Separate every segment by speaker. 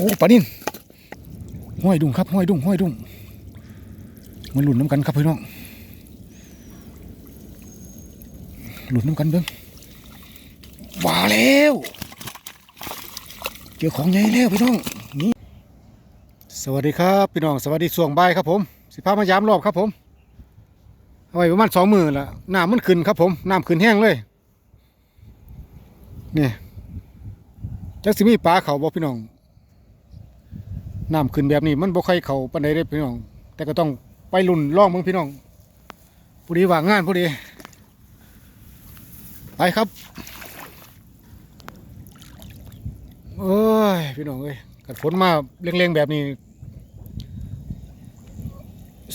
Speaker 1: อ้ปลานินห้อยดุงครับห้อยดุงห้อยดุงมันหลุดน้ำกันครับพี่น้องหลุดน้ำกันเบิ้งว่าแล้วเจอของใหญ่แล้วพี่น้องนี่สวัสดีครับพี่น้องสวัสดีส่วงบายครับผม สิพามายามรอบครับผมเอาไว้ประมาณสองมือละน้ำมันขึ้นครับผมน้ำขึ้นแห้งเลยนี่จักสิมีปลาเขาบ่พี่น้อง น้ำขึ้นแบบนี้ มันบ่ค่อยเข้าปานใดเด้พี่น้อง แต่ก็ต้องไปลุ่นล่องมืองพี่น้องผู้ดีว่างงานผู้ดีไปครับเอ้ยพี่น้องเอ้ยกัดฝนมาเร่งๆแบบนี้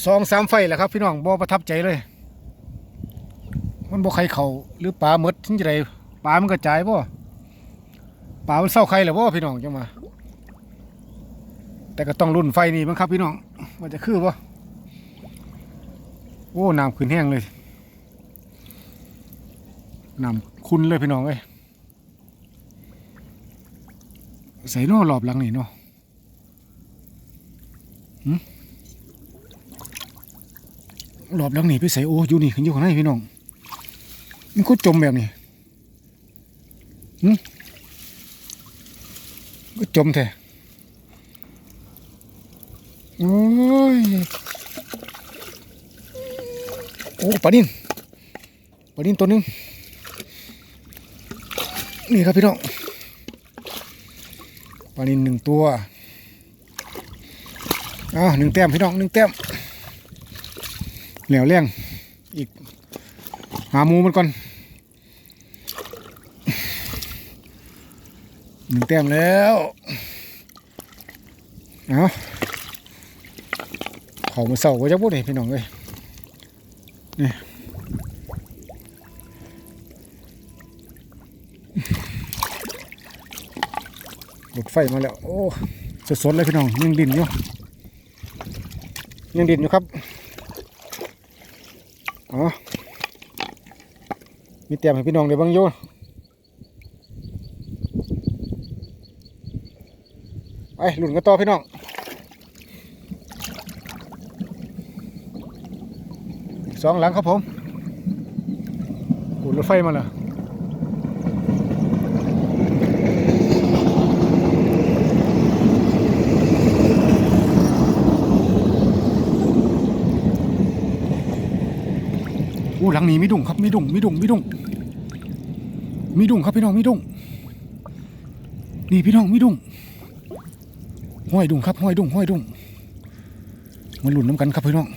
Speaker 1: สองสามไฟแหละครับ พี่น้องบ่ประทับใจเลย มันบ่ใครเขาหรือปลาหมดทิ้งจะไดปลามันกระจายบ่ปลามันเศร้าใครหรือบ่พี่น้องจังมา แต่ก็ต้องรุ่นไฟนี่มั้งครับพี่น้องว่าจะคือปะโอ้น้ำขึ้นแห้งเลยน้ำคุณเลยพี่น้องเอ้ยใส่นอหลอบหลังนี่เนาะหึหลอบหลังนี่ไปใส่โอ้อยู่นี่ขึ้นอยู่ข้างในพี่น้องมันก็จมแบบนี้ก็จมแท้ โอ้ย โอ้ป ลาดินปลาดินตัวนึงนี่ครับพี่น้องปลาดินหนึ่งตัวอ่าหนึ่งแต้มพี่น้องหนึ่งแต้มเหลวเลี้ยงอีกหามูมันก่อนหนึ่งแต้มแล้วเอาเขามาเศร้าก็จะพูดเลยพี่น้องเลย นี่รถไฟมาแล้ว โอ้ สดๆเลยพี่น้อง ยังดินอยู่ ยังดินอยู่ครับ อ๋อ มีเตรียมให้พี่น้องเดี๋ยวบังโยไปหลุนกันต่อพี่น้อง สองหลังครับผมหูรถไฟมาแล้วอู้หลังนี้มีดุ่งครับมีดุ่งมีดุ่งมีดุ่งมีดุ่งครับพี่น้องมีดุ่งนี่พี่น้องมีดุ่งห้อยดุ่งครับห้อยดุ่งห้อยดุ่งมันหลุนน้ำกันครับพี่น้อง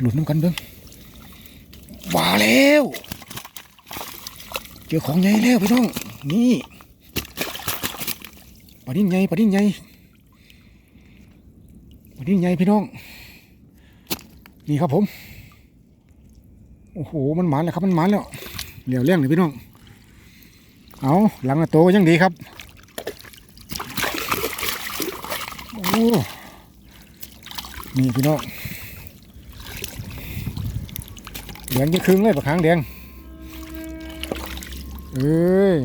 Speaker 1: หลุดน้ำกันเบิ้งว่าแล้ว เจอของใหญ่แล้วพี่น้อง นี่ปลาดิ้นใหญ่ปลาดิ้นใหญ่ปลาดิ้นใหญ่พี่น้อง นี่ครับผม โอ้โห มันหมานแล้วครับ มันหมานแล้ว เหลียวเลี้ยงเลยพี่น้อง เอาหลังอะโตยังดีครับ โอ้ นี่พี่น้อง แดงยิ่งครึ่งเลยปากหางแดงเอ้ย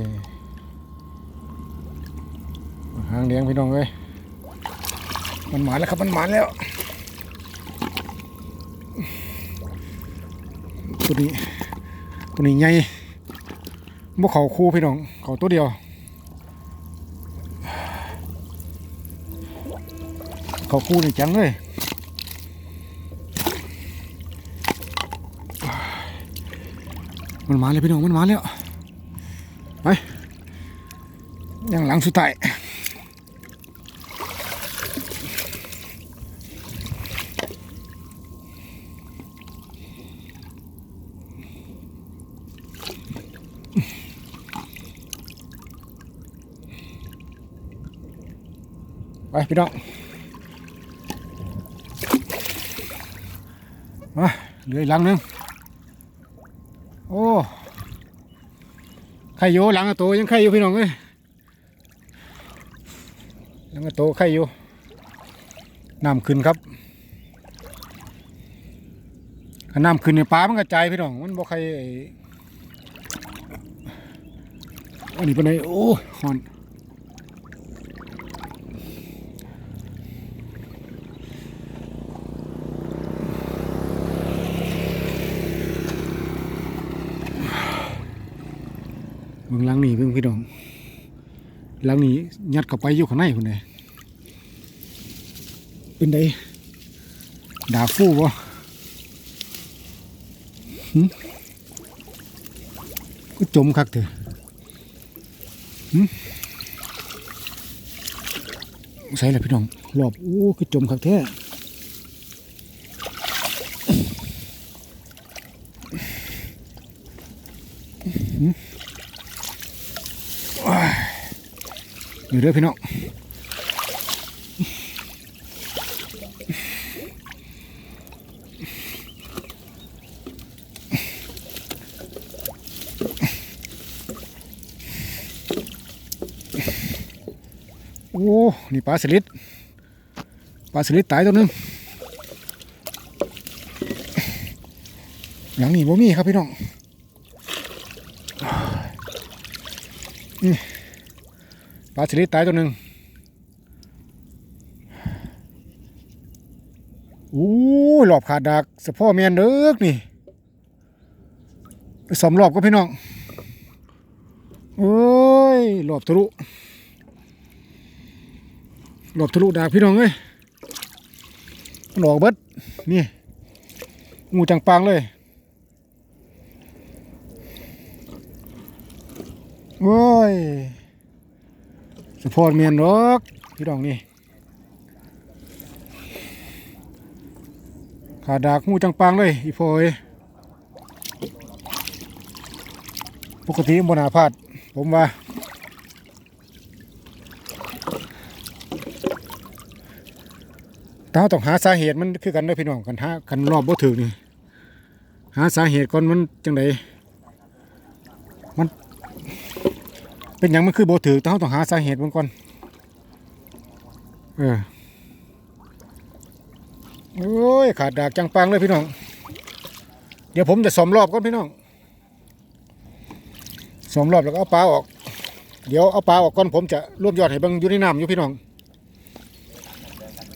Speaker 1: ปากหางแดงพี่น้องเอ้ยมันหมานแล้วครับมันหมานแล้วตัวนี้ตัวนี้ใหญ่บ่เขาคู่พี่น้องเขาตัวเดียว เขาคู่นี่จังเลย มันมาเลยพี่น้องมันมาแล้วไปยังหลังสุดท้ายไปพี่น้องมาเหลืออีกหลังหนึง โอ้ ไข่อยู่หลังกระโตยังไข่อยู่พี่น้องเอ้ยหลังกระโตไข่อยู่น้ำขึ้นครับน้ำขึ้นในปลามันกระจายพี่น้องมันบ่ใครอันนี้เป็นไงโอ้หอน เบิ่งหลังนี่เบิ่งพี่น้องหลังนี้ยัดเข้าไปอยู่ข้างในคนใดเป็นไดดาฟูบ่ก็จมคักเถอะใส่ละพี่น้องรอบโอ้ก็จมคักแท้าย อยู่เด้อพี่น้องโอ้นี่ปลาสลิดปลาสลิดตายตัวหนึงหลังนี้บ่มีครับพี่น้องนี่ ปลาสลิดตายตัวหนึ่งโอ้หลอบขาดดักสะพ่อเมียนเด้อกนี่ไปสอมรอบก็พี่น้องโอ้ยหลอบทะลุหลบทะลุดากพี่น้องเอ้ยมันอกเบิดนี่งูจังปังเลยโอ้ย สะพอนเมียนรอกพี่น้องนี่ขาดากงูจังปังเลยอีโฟยปกติบนาพาดผมว่าต่เราต้องหาสาเหตุมันคือกันเด้อพี่น้องกันหากันรอบบ่ถึกนี่หาสาเหตุก่อนมันจังไดมัน เป็นหยังมันคือโบถึกแต่เราต้องหาสาเหตุมันก่อน เออ โอ้ย ขาดดากจังปังเลยพี่น้อง เดี๋ยวผมจะสอมรอบก่อนพี่น้องสอมรอบแล้วก็เอาปลาออก เดี๋ยวเอาปลาออกก่อนผมจะรวบยอดให้บิ่งอยู่ในน้ำอยู่พี่น้อง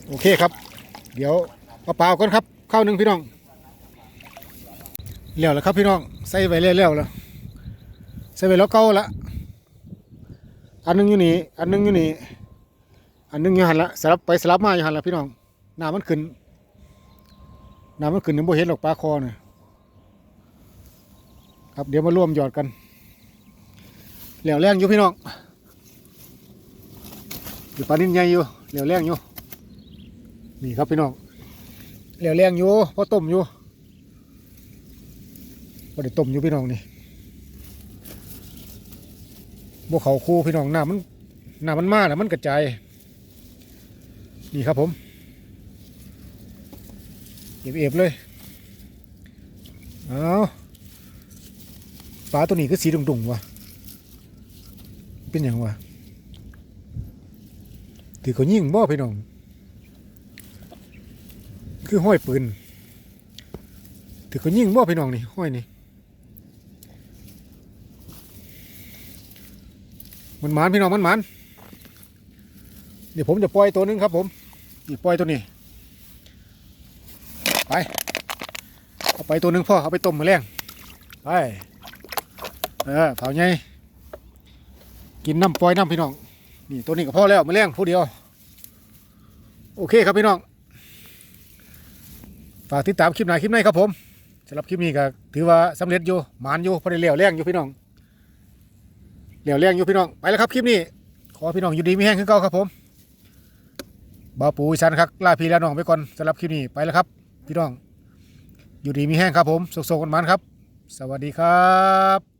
Speaker 1: โอเคครับ เดี๋ยวเอาเปล่าก่อนครับข้าวหนึ่งพี่น้องเลี้ยวแล้วครับพี่น้อง ใส่ไวเลี้ยวๆแล้วใส่ไวแล้วเก่าละ อันนึงอยู่นี่อันนึงอยู่นี่อันนึงอยู่หันละสลับไปสลับมาอยู่หันละพี่น้องน้ำมันขึ้นน้ำมันขึ้นยังบ่เห็นหรอกปลาคอเนี่ยครับเดี๋ยวมาร่วมหยอดกันเหลวแรงอยู่พี่น้องอยู่ปลานิ่นใหญ่อยู่เหลวแรงอยู่นี่ครับพี่น้องเหลวแรงอยู่พอต้มอยู่พอได้ต้มอยู่พี่น้องนี่ บวเขาคูพี่น้องน้ำมันน้ำมันมาแล้วมันกระจายนี่ครับผมเอฟเอฟเลยเอาปลาตัวนี้ก็สีดุ่งๆวะเป็นอย่างวะถือเขายิ่งบ่พี่น้อง คือห้อยปืนถือเขายิงบ่พี่น้องนี่ห้อยนี่ มันหมานพี่น้องมันหมานเดี๋ยวผมจะปล่อยตัวหนึงครับ ผมนี่ปล่อยตัวนี้ ไปเอาไปตัวหนึงพ่อเอาไปต้มมาแรงไปเออเผาไงกินน้ำปล่อยน้ำพี่น้องนี่ตัวนี้ก็พ่อแล้วมาแรงผู้เดียว โอเคครับพี่น้องฝากติดตามคลิปไหนคลิปในครับผมสำหรับคลิปนี้ก็ถือว่าสำเร็จอยู่หมานอยู่พอได้เลี้ยวแรงอยู่พี่น้อง เลี้ยวเลี้ยงอยู่พี่น้องไปแล้วครับคลิปนี้ ขอพี่น้องอยู่ดีไม่แห้งขึ้นเก่าครับผมบาวปูชันครับลาพี่ลาน้องไปก่อนสำหรับคลิปนี้ไปแล้วครับ พี่น้องอยู่ดีมีแห้งครับผมสุขๆกันมันครับ สวัสดีครับ